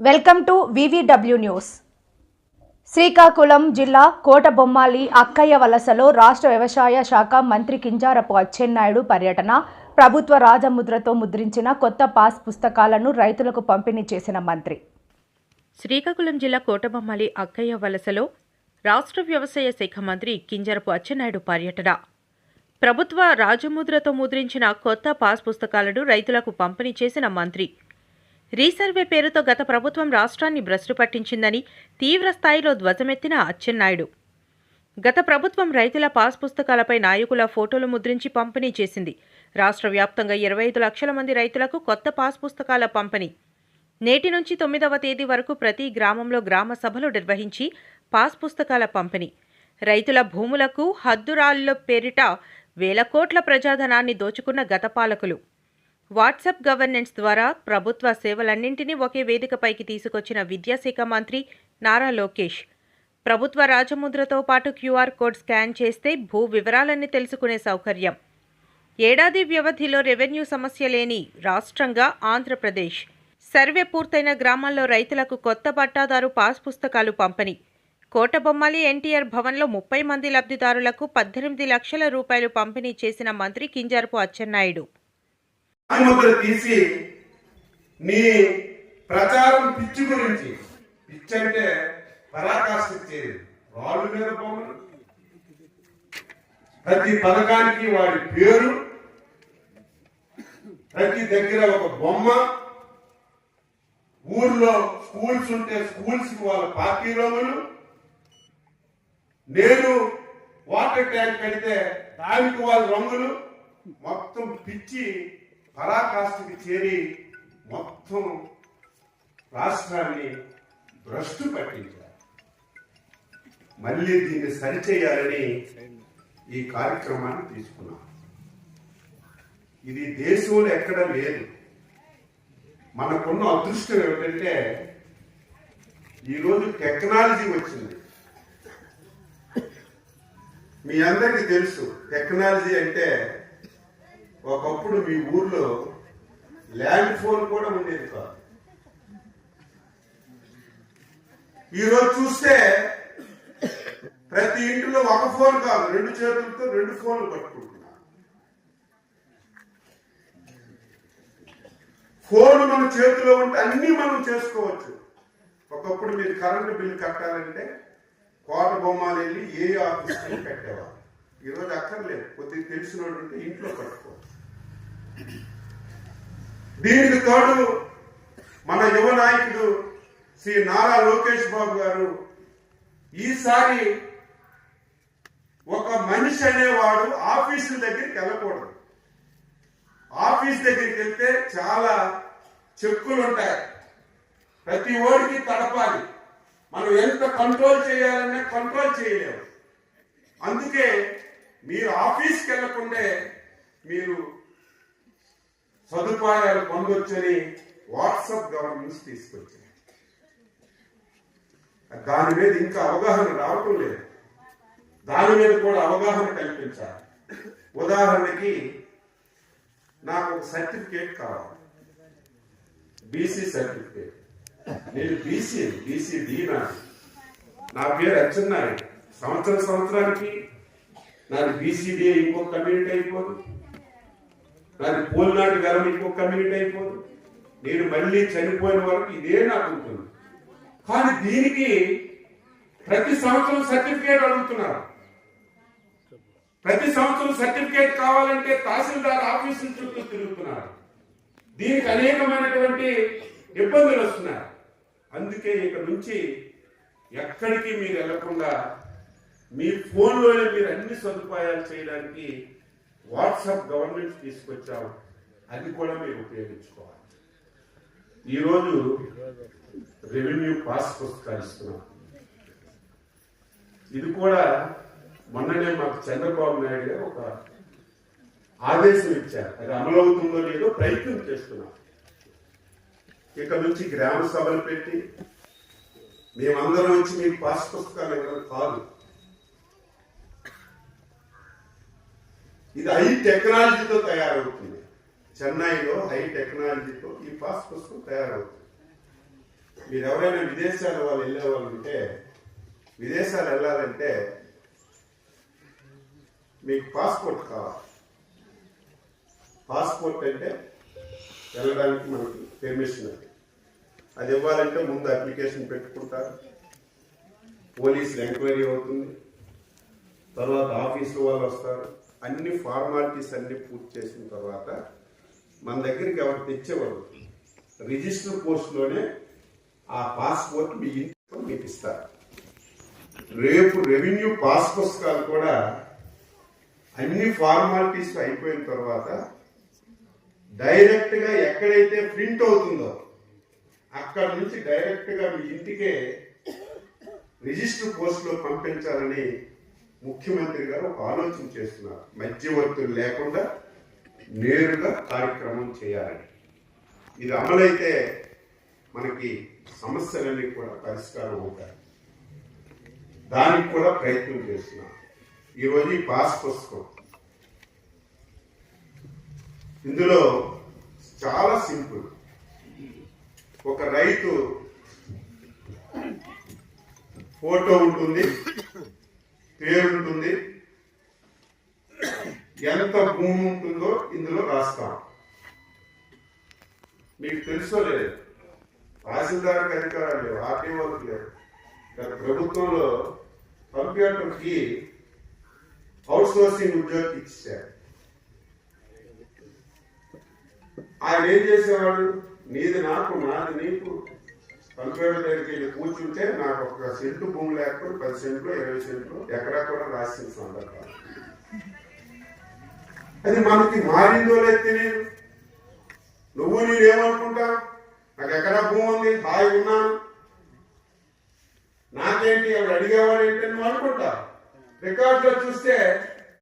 Welcome to VVW news Srikakulam జిల్లా కోటబొమ్మాలి అక్కయ్య వలసలో రాష్ట్ర వ్యవసాయ శాఖ మంత్రి కింజారపు అచ్చెన్నాయుడు పర్యటన ప్రభుత్వ రాజముద్రతో ముద్రించిన కొత్త పాస్ పుస్తకాలను రైతులకు పంపిణీ చేసిన మంత్రి. శ్రీకాకుళం జిల్లా కోటబొమ్మాలి అక్కయ్య వలసలో రాష్ట్ర వ్యవసాయ శాఖ మంత్రి కింజరపు అచ్చెన్నాయుడు పర్యటన. ప్రభుత్వ రాజముద్రతో ముద్రించిన కొత్త పాస్ పుస్తకాలను రైతులకు పంపిణీ చేసిన మంత్రి రీసర్వే పేరుతో గత ప్రభుత్వం రాష్ట్రాన్ని భ్రష్టు పట్టించిందని తీవ్ర స్థాయిలో ధ్వజమెత్తిన అచ్చెన్నాయుడు. గత ప్రభుత్వం రైతుల పాస్ పుస్తకాలపై నాయకుల ఫోటోలు ముద్రించి పంపిణీ చేసింది. రాష్ట్ర వ్యాప్తంగా ఇరవై ఐదు లక్షల మంది రైతులకు కొత్త పాస్ పుస్తకాల పంపిణీ. నేటి నుంచి తొమ్మిదవ తేదీ వరకు ప్రతి గ్రామంలో గ్రామ సభలు నిర్వహించి పాస్ పుస్తకాల పంపిణీ. రైతుల భూములకు హద్దురాళ్ళ పేరిట వేల కోట్ల ప్రజాధనాన్ని దోచుకున్న గత పాలకులు. వాట్సాప్ గవర్నెన్స్ ద్వారా ప్రభుత్వ సేవలన్నింటినీ ఒకే వేదికపైకి తీసుకొచ్చిన విద్యాశాఖ మంత్రి నారా లోకేష్. ప్రభుత్వ రాజముద్రతో పాటు క్యూఆర్ కోడ్ స్కాన్ చేస్తే భూ వివరాలన్నీ తెలుసుకునే సౌకర్యం. ఏడాది వ్యవధిలో రెవెన్యూ సమస్య లేని రాష్ట్రంగా ఆంధ్రప్రదేశ్. సర్వే పూర్తయిన గ్రామాల్లో రైతులకు కొత్త పట్టాదారు పాస్ పుస్తకాలు పంపిణీ కోటబొమ్మలి ఎన్టీఆర్ భవన్లో ముప్పై మంది లబ్ధిదారులకు పద్దెనిమిది లక్షల రూపాయలు పంపిణీ చేసిన మంత్రి కింజారపు అచ్చెన్నాయుడు. అనుమతులు తీసి నీ ప్రచారం పిచ్చి గురించి పిచ్చి అంటే పరాకాష్ఠ ఇచ్చేది రాళ్ళు మీద బొమ్మలు. ప్రతి పథకానికి వాడి పేరు. ప్రతి దగ్గర ఒక బొమ్మ. ఊర్లో స్కూల్స్ ఉంటే స్కూల్స్ వాళ్ళ పార్టీ లోములు నేను వాటర్ ట్యాంక్ కడితే దానికి వాళ్ళ రంగులు. మొత్తం పిచ్చి పరాకాష్ఠకి చేరి మొత్తం రాష్ట్రాన్ని భ్రష్టు పట్టించారు. మళ్ళీ దీన్ని సరిచేయాలని ఈ కార్యక్రమాన్ని తీసుకున్నాం. ఇది దేశంలో ఎక్కడ లేదు. మనకున్న అదృష్టం ఏమిటంటే ఈరోజు టెక్నాలజీ వచ్చింది. మీ అందరికీ తెలుసు టెక్నాలజీ అంటే ఒకప్పుడు మీ ఊర్లో ల్యాండ్ ఫోన్ కూడా ఉండేది కాదు. ఈరోజు చూస్తే ప్రతి ఇంటిలో ఒక ఫోన్ కాదు రెండు చేతులతో రెండు ఫోన్లు పట్టుకుంటున్నారు ఫోన్ మన చేతిలో ఉంటే అన్ని మనం చేసుకోవచ్చు. ఒకప్పుడు మీరు కరెంటు బిల్లు కట్టాలంటే కోట బొమ్మలు వెళ్ళి ఏ ఆఫీస్కి కట్టేవారు ఈరోజు అక్కర్లేదు. కొద్దిగా తెలిసినోడు ఉంటే ఇంట్లో కట్టుకోవచ్చు దీనికి తోడు మన యువ నాయకుడు శ్రీ నారా లోకేష్ బాబు గారు ఈసారి ఒక మనిషి అనేవాడు ఆఫీసుల దగ్గరికి వెళ్ళకూడదు. ఆఫీస్ దగ్గరికి వెళ్తే చాలా చెక్కులు ఉంటాయి ప్రతి ఓడికి తడపాలి. మనం ఎంత కంట్రోల్ చేయాలన్నా కంట్రోల్ చేయలేము. అందుకే మీరు ఆఫీస్కి వెళ్ళకుండే మీరు సదుపాయాలు పొందొచ్చని వాట్సాప్ గవర్నెన్స్ తీసుకొచ్చింది దాని మీద ఇంకా అవగాహన రావటం లేదు. దాని మీద కూడా అవగాహన కల్పించాలి. ఉదాహరణకి నాకు ఒక సర్టిఫికేట్ కావాలి. BC certificate. నేను బీసీ బీసీ డి నా పేరు అచ్చెన్నాయుడు. సంవత్సరం సంవత్సరానికి నాది బీసీడీ ఇంకో కమ్యూనిటీ అయిపోదు. నాది పోలినాటి వెరం ఇంకో కమ్యూనిటీ అయిపోదు. నేను మళ్ళీ చనిపోయిన వరకు ఇదే నాకు ఉంటుంది. కానీ దీనికి ప్రతి సంవత్సరం సర్టిఫికేట్ అడుగుతున్నారు. ప్రతి సంవత్సరం సర్టిఫికేట్ కావాలంటే తహసీల్దార్ ఆఫీసుల చుట్టూ తిరుగుతున్నారు. దీనికి అనేకమైనటువంటి ఇబ్బందులు వస్తున్నాయి. అందుకే ఇక నుంచి ఎక్కడికి మీరు వెళ్ళకుండా మీ ఫోన్లోనే మీరు అన్ని సదుపాయాలు చేయడానికి వాట్సాప్ గవర్నమెంట్ తీసుకొచ్చాము. అది కూడా మీరు ఉపయోగించుకోవాలి. ఈరోజు రెవెన్యూ పాస్ పుస్తకాలు ఇస్తున్నాం. ఇది కూడా మొన్ననే మాకు చంద్రబాబు నాయుడు గారు ఒక ఆదేశం ఇచ్చారు. అది అమలవుతుందో లేదో ప్రయత్నం చేస్తున్నాం. ఇక నుంచి గ్రామ సభలు పెట్టి మేమందరం వచ్చి మీకు పాస్ పుస్తకాలు ఇవ్వడం కాదు. ఇది హై టెక్నాలజీతో తయారవుతుంది. చెన్నైలో హై టెక్నాలజీతో ఈ పాస్ పుస్తకం తయారవుతుంది. మీరు ఎవరైనా విదేశాల వాళ్ళు వెళ్ళే వాళ్ళు ఉంటే విదేశాలు వెళ్ళాలంటే మీకు పాస్పోర్ట్ కావాలి. పాస్పోర్ట్ అంటే వెళ్ళడానికి మనకి పెర్మిషన్ అది. అది ఇవ్వాలంటే ముందు అప్లికేషన్ పెట్టుకుంటారు. పోలీసులు ఎంక్వైరీ అవుతుంది. తర్వాత ఆఫీసు వాళ్ళు వస్తారు. అన్ని ఫార్మాలిటీస్ అన్ని పూర్తి చేసిన తర్వాత మన దగ్గరికి ఎవరు తెచ్చేవారు రిజిస్టర్ పోస్ట్లోనే ఆ పాస్పోర్ట్ మీ ఇంట్లో మీకు ఇస్తారు. రేపు రెవెన్యూ పాస్ పుస్తకాలు కూడా అన్ని ఫార్మాలిటీస్ అయిపోయిన తర్వాత డైరెక్ట్గా ఎక్కడైతే ప్రింట్ అవుతుందో అక్కడ నుంచి డైరెక్ట్గా మీ ఇంటికే రిజిస్టర్ పోస్ట్లో పంపించాలని ముఖ్యమంత్రి గారు ఒక ఆలోచన చేస్తున్నారు. మధ్యవర్తులు లేకుండా నేరుగా కార్యక్రమం చేయాలని. ఇది అమలైతే మనకి సమస్యలన్నీ కూడా పరిష్కారం అవుతాయి. దానికి కూడా ప్రయత్నం చేస్తున్నాం. ఈరోజు ఈ పాస్ పుస్తకం. ఇందులో చాలా సింపుల్. ఒక రైతు ఫోటో ఉంటుంది. పేరు ఉంటుంది ఎంత భూమి ఉంటుందో ఇందులో రాస్తాం. మీకు తెలుసో లేదు. తహసీల్దార్కి అధికారాలు లేవు ఆర్టీఓలకు లేవు. గత ప్రభుత్వంలో కంప్యూటర్కి అవుట్ సోర్సింగ్ ఉద్యోగి ఇచ్చారు. ఆయన ఏం చేసేవాడు? నీది నాకు నాది నీకు. కంప్యూటర్ దగ్గరికి వెళ్ళి కూర్చుంటే నాకు ఒక సెంటు భూమి లేకపోతే పది సెంట్లు ఇరవై సెంట్లు ఎక్కడా కూడా రాసిన సందర్భాలు. అది మనకి మారిందో లేదు తెలియదు. నువ్వు నేనేమనుకుంటా? నాకు ఎక్కడా భూమి ఉంది హాయి ఉన్నాను. నాకేంటి? అవి అడిగేవాడు ఏంటి? నువ్వు అనుకుంటా. రికార్డులో చూస్తే